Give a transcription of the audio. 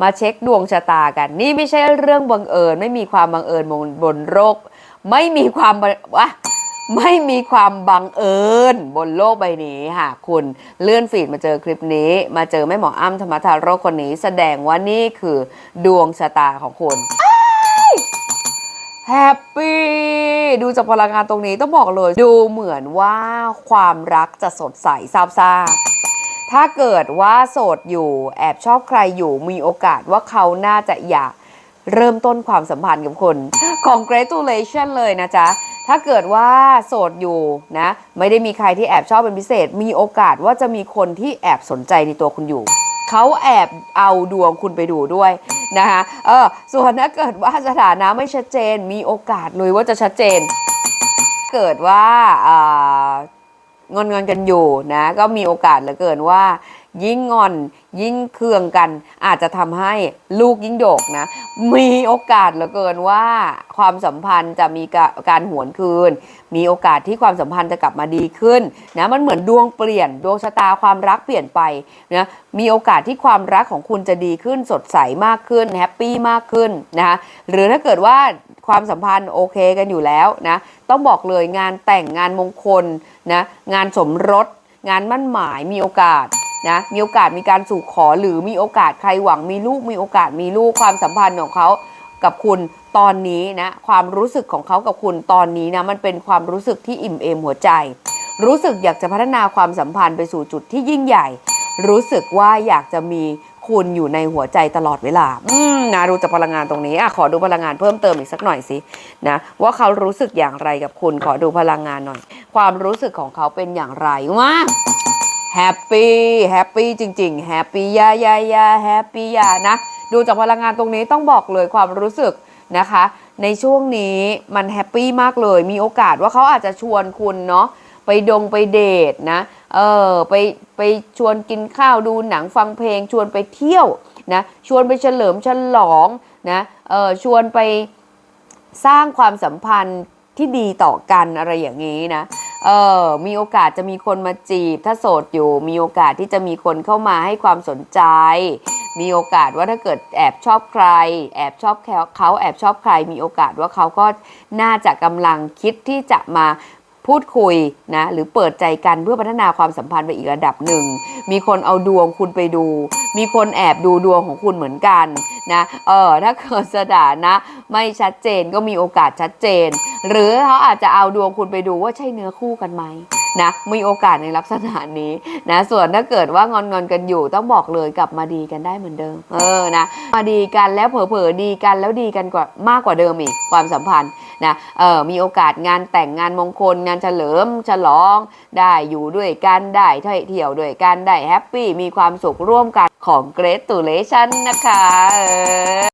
มาเช็คดวงชะตากัน นี่ไม่ใช่เรื่องบังเอิญ ไม่มีความบังเอิญบนบนโลกไม่มีความบังวะไม่มีความบังเอิญบนโลกใบนี้หากคุณเลื่อนฟีดมาเจอคลิปนี้ มาเจอแม่หมออ้ำธรรมทาโรคคนนี้ แสดงว่านี่คือดวงชะตาของคุณแฮปปี้ดูจากพลังงานตรงนี้ต้องบอกเลย ดูเหมือนว่าความรักจะสดใสซาบซ่า ถ้าเกิดว่าโสดอยู่แอบชอบใครอยู่มีโอกาสว่าเขาน่าจะอยากเริ่มต้นความสัมพันธ์กับคุณ congratulation เลยนะจ๊ะ ถ้าเกิดว่าโสดอยู่นะ ไม่ได้มีใครที่แอบชอบเป็นพิเศษ มีโอกาสว่าจะมีคนที่แอบสนใจในตัวคุณอยู่ เขาแอบเอาดวงคุณไปดูด้วยนะคะเออส่วนถ้าเกิดว่าสถานะไม่ชัดเจน มีโอกาสเลยว่าจะชัดเจน เกิดว่าอ่า งอนงอนกันอยู่นะก็มีโอกาสเหลือเกินว่า ยิ่งงอนยิ่งเคืองกัน อาจจะทำให้ลูกยิ่งโดกนะ มีโอกาสเหลือเกินว่าความสัมพันธ์จะมีกะการหวนคืน มีโอกาสที่ความสัมพันธ์จะกลับมาดีขึ้นนะมันเหมือนดวงเปลี่ยนดวงชะตาความรักเปลี่ยนไปนะมีโอกาสที่ความรักของคุณจะดีขึ้นสดใสมากขึ้นแฮปปี้มากขึ้นนะคะหรือถ้าเกิดว่า ความสัมพันธ์โอเคกันอยู่แล้วนะต้องบอกเลยงานแต่งงานมงคลนะงานสมรส งานมั่นหมายมีโอกาสนะมีโอกาสมีการสู่ขอหรือมีโอกาสใครหวังมีลูกมีโอกาสมีลูกความสัมพันธ์ของเขากับคุณตอนนี้นะความรู้สึกของเขากับคุณตอนนี้นะมันเป็นความรู้สึกที่อิ่มเอมหัวใจ รู้สึกอยากจะพัฒนาความสัมพันธ์ไปสู่จุดที่ยิ่งใหญ่ รู้สึกว่าอยากจะมีคุณอยู่ในหัวใจตลอดเวลา อืม นะดูจากพลังงานตรงนี้อะขอดูพลังงานเพิ่มเติมอีกสักหน่อยสินะว่าเขารู้สึกอย่างไรกับคุณขอดูพลังงานหน่อย ความรู้สึกของเขาเป็นอย่างไรว้าแฮปปี้แฮปปี้จริงๆแฮปปี้ยายายาแฮปปี้ยานะดูจากพลังงานตรงนี้ต้องบอกเลยความรู้สึกนะคะ ในช่วงนี้มันแฮปปี้มากเลย มีโอกาสว่าเขาอาจจะชวนคุณเนาะไปดงไปเดทนะ เออไปไปชวนกินข้าวดูหนังฟังเพลงชวนไปเที่ยว นะชวนไปเฉลิมฉลองนะเออชวนไปสร้างความสัมพันธ์ที่ดีต่อกันอะไรอย่างนี้นะเออมีโอกาสจะมีคนมาจีบ ถ้าโสดอยู่ มีโอกาสที่จะมีคนเข้ามาให้ความสนใจ มีโอกาสว่าถ้าเกิดแอบชอบใคร แอบชอบเขาแอบชอบใคร มีโอกาสว่าเขาก็น่าจะกำลังคิดที่จะมา พูดคุยนะหรือเปิดใจกันเพื่อพัฒนาความสัมพันธ์ไปอีกระดับหนึ่ง มีคนเอาดวงคุณไปดู มีคนแอบดูดวงของคุณเหมือนกันนะเออถ้าเกิดสถานะ ไม่ชัดเจนก็มีโอกาสชัดเจน หรือเขาอาจจะเอาดวงคุณไปดูว่าใช่เนื้อคู่กันไหม นะมีโอกาสในลักษณะนี้นะส่วนถ้าเกิดว่างอนงอนกันอยู่ต้องบอกเลยกลับมาดีกันได้เหมือนเดิม เออนะมาดีกันแล้วเผลอๆดีกันแล้วดีกันกว่ามากกว่าเดิมอีกความสัมพันธ์นะเออมีโอกาสงานแต่งงานมงคลงานเฉลิมฉลอง ได้อยู่ด้วยกันได้เที่ยวด้วยกันได้แฮปปี้มีความสุขร่วมกันของเกร t ตูเลชันนะคะ